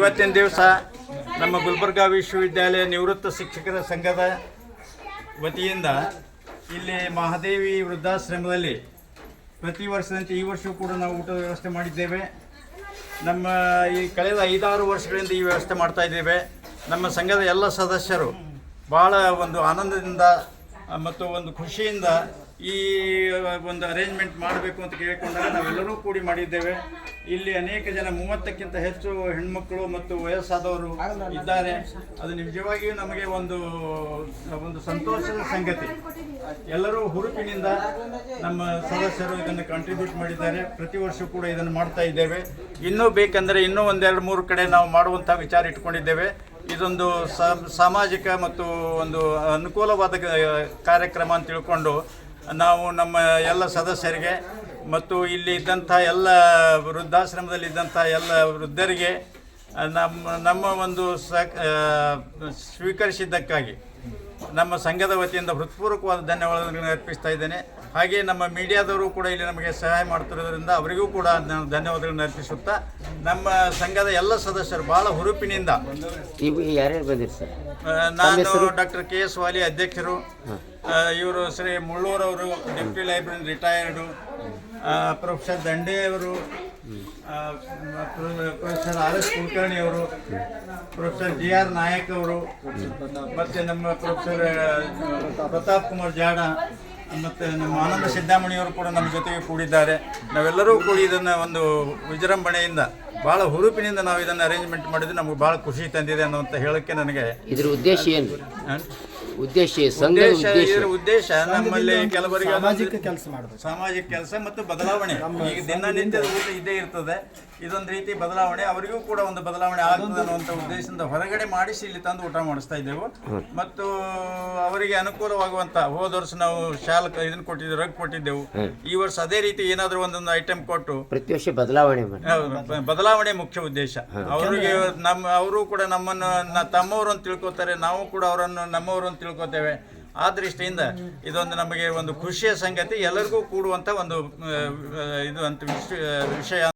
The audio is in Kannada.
ಇವತ್ತಿನ ದಿವಸ ನಮ್ಮ ಗುಲ್ಬರ್ಗಾ ವಿಶ್ವವಿದ್ಯಾಲಯ ನಿವೃತ್ತ ಶಿಕ್ಷಕರ ಸಂಘದ ವತಿಯಿಂದ ಇಲ್ಲಿ ಮಹಾದೇವಿ ವೃದ್ಧಾಶ್ರಮದಲ್ಲಿ ಪ್ರತಿ ವರ್ಷದಂತೆ ಈ ವರ್ಷವೂ ಕೂಡ ನಾವು ಊಟದ ವ್ಯವಸ್ಥೆ ಮಾಡಿದ್ದೇವೆ. ನಮ್ಮ ಈ ಕಳೆದ ಐದಾರು ವರ್ಷಗಳಿಂದ ಈ ವ್ಯವಸ್ಥೆ ಮಾಡ್ತಾ ಇದ್ದೇವೆ. ನಮ್ಮ ಸಂಘದ ಎಲ್ಲ ಸದಸ್ಯರು ಭಾಳ ಒಂದು ಆನಂದದಿಂದ ಮತ್ತು ಒಂದು ಖುಷಿಯಿಂದ ಈ ಒಂದು ಅರೇಂಜ್ಮೆಂಟ್ ಮಾಡಬೇಕು ಅಂತ ಕೇಳಿಕೊಂಡಾಗ ನಾವೆಲ್ಲರೂ ಕೂಡಿ ಮಾಡಿದ್ದೇವೆ. ಇಲ್ಲಿ ಅನೇಕ ಜನ ಮೂವತ್ತಕ್ಕಿಂತ ಹೆಚ್ಚು ಹೆಣ್ಮಕ್ಕಳು ಮತ್ತು ವಯಸ್ಸಾದವರು ಇದ್ದಾರೆ. ಅದು ನಿಜವಾಗಿಯೂ ನಮಗೆ ಒಂದು ಒಂದು ಸಂತೋಷದ ಸಂಗತಿ. ಎಲ್ಲರೂ ಹುರುಪಿನಿಂದ ನಮ್ಮ ಸದಸ್ಯರು ಇದನ್ನು ಕಾಂಟ್ರಿಬ್ಯೂಟ್ ಮಾಡಿದ್ದಾರೆ. ಪ್ರತಿ ವರ್ಷ ಕೂಡ ಇದನ್ನು ಮಾಡ್ತಾ ಇದ್ದೇವೆ. ಇನ್ನೂ ಬೇಕೆಂದರೆ ಇನ್ನೂ ಒಂದೆರಡು ಮೂರು ಕಡೆ ನಾವು ಮಾಡುವಂಥ ವಿಚಾರ ಇಟ್ಕೊಂಡಿದ್ದೇವೆ. ಇದೊಂದು ಸಾಮಾಜಿಕ ಮತ್ತು ಒಂದು ಅನುಕೂಲವಾದ ಕಾರ್ಯಕ್ರಮ ಅಂತ ತಿಳ್ಕೊಂಡು ನಾವು ನಮ್ಮ ಎಲ್ಲ ಸದಸ್ಯರಿಗೆ ಮತ್ತು ಇಲ್ಲಿ ಇದ್ದಂಥ ಎಲ್ಲ ವೃದ್ಧಾಶ್ರಮದಲ್ಲಿ ಇದ್ದಂಥ ಎಲ್ಲ ವೃದ್ಧರಿಗೆ ನಮ್ಮ ನಮ್ಮ ಒಂದು ಸ್ವೀಕರಿಸಿದ್ದಕ್ಕಾಗಿ ನಮ್ಮ ಸಂಘದ ವತಿಯಿಂದ ಹೃತ್ಪೂರ್ವಕವಾದ ಧನ್ಯವಾದಗಳನ್ನು ಅರ್ಪಿಸ್ತಾ ಇದ್ದೇನೆ. ಹಾಗೆ ನಮ್ಮ ಮೀಡಿಯಾದವರು ಕೂಡ ಇಲ್ಲಿ ನಮಗೆ ಸಹಾಯ ಮಾಡ್ತಿರೋದ್ರಿಂದ ಅವರಿಗೂ ಕೂಡ ನಾನು ಧನ್ಯವಾದಗಳನ್ನು ಅರ್ಪಿಸುತ್ತಾ ನಮ್ಮ ಸಂಘದ ಎಲ್ಲ ಸದಸ್ಯರು ಬಹಳ ಹುರುಪಿನಿಂದ ಸರ್? ನಾನು ಡಾಕ್ಟರ್ ಕೆ ಎಸ್ ವಾಲಿ ಅಧ್ಯಕ್ಷರು ಇವರು ಶ್ರೀ ಮುಳ್ಳೂರವರು ಡೆಪ್ಟಿ ಲೈಬ್ರರಿ ರಿಟೈರ್ಡು ಪ್ರೊಫೆಸರ್ ದಂಡೆಯವರು ಪ್ರೊಫೆಸರ್ ಆರ್ ಎಸ್ ಕುಲಕರ್ಣಿ ಅವರು, ಪ್ರೊಫೆಸರ್ ಜಿ ಆರ್ ನಾಯಕ್ ಅವರು, ಮತ್ತು ನಮ್ಮ ಪ್ರೊಫೆಸರ್ ಪ್ರತಾಪ್ ಕುಮಾರ್ ಜಾಡ, ಮತ್ತು ನಮ್ಮ ಆನಂದ ಸಿದ್ದಾಮಣಿಯವರು ಕೂಡ ನಮ್ಮ ಜೊತೆಗೆ ಕೂಡಿದ್ದಾರೆ. ನಾವೆಲ್ಲರೂ ಕೂಡಿ ಇದನ್ನು ಒಂದು ವಿಜೃಂಭಣೆಯಿಂದ ಭಾಳ ಹುರುಪಿನಿಂದ ನಾವು ಇದನ್ನು ಅರೇಂಜ್ಮೆಂಟ್ ಮಾಡಿದ್ರೆ ನಮಗೆ ಭಾಳ ಖುಷಿ ತಂದಿದೆ ಅನ್ನುವಂತ ಹೇಳಕ್ಕೆ ನನಗೆ ಇದ್ರ ಉದ್ದೇಶ ಏನು? ಉದ್ದೇಶ ಸಂಘದ ಉದ್ದೇಶ ಉದ್ದೇಶ ಇದರ ಉದ್ದೇಶ ನಮ್ಮಲ್ಲಿ ಕೆಲವರಿಗೆ ಸಾಮಾಜಿಕ ಕೆಲಸ ಮಾಡಬೇಕು. ಸಾಮಾಜಿಕ ಕೆಲಸ ಮತ್ತು ಬದಲಾವಣೆ. ಈಗ ದಿನನಿತ್ಯದ ಇದೇ ಇದ್ದೇ ಇರ್ತದೆ. ಇದೊಂದು ರೀತಿ ಬದಲಾವಣೆ. ಅವರಿಗೂ ಕೂಡ ಒಂದು ಬದಲಾವಣೆ ಆಗ್ತದೆ ಅನ್ನುವಂಥ ಉದ್ದೇಶದಿಂದ ಹೊರಗಡೆ ಮಾಡಿಸಿ ಇಲ್ಲಿ ತಂದು ಊಟ ಮಾಡಿಸ್ತಾ ಇದ್ದೆವು. ಮತ್ತು ಅವರಿಗೆ ಅನುಕೂಲವಾಗುವಂತ ಹೋದ ವರ್ಷ ನಾವು ಶಾಲ್ ಇದನ್ನ ಕೊಟ್ಟಿದ್ದೆವು ರಗ್ ಕೊಟ್ಟಿದ್ದೆವು. ಈ ವರ್ಷ ಅದೇ ರೀತಿ ಏನಾದರೂ ಒಂದೊಂದು ಐಟಮ್ ಕೊಟ್ಟು ಪ್ರತಿ ವರ್ಷ ಬದಲಾವಣೆ ಮಾಡಿ. ಹೌದು, ಬದಲಾವಣೆ ಮುಖ್ಯ ಉದ್ದೇಶ. ಅವರಿಗೆ ನಮ್ಮ ಅವರು ಕೂಡ ನಮ್ಮನ್ನು ನ- ತಮ್ಮವರು ಅಂತ ತಿಳ್ಕೊತಾರೆ ನಾವು ಕೂಡ ಅವರನ್ನು ನಮ್ಮವರು ಅಂತ ತಿಳ್ಕೊತೇವೆ. ಆ ದೃಷ್ಟಿಯಿಂದ ಇದೊಂದು ನಮಗೆ ಒಂದು ಖುಷಿಯ ಸಂಗತಿ ಎಲ್ಲರಿಗೂ ಕೂಡುವಂತ ಒಂದು ಆ, ಆ, ಇದು ಅಂತ ವಿಷ- ವಿಷಯ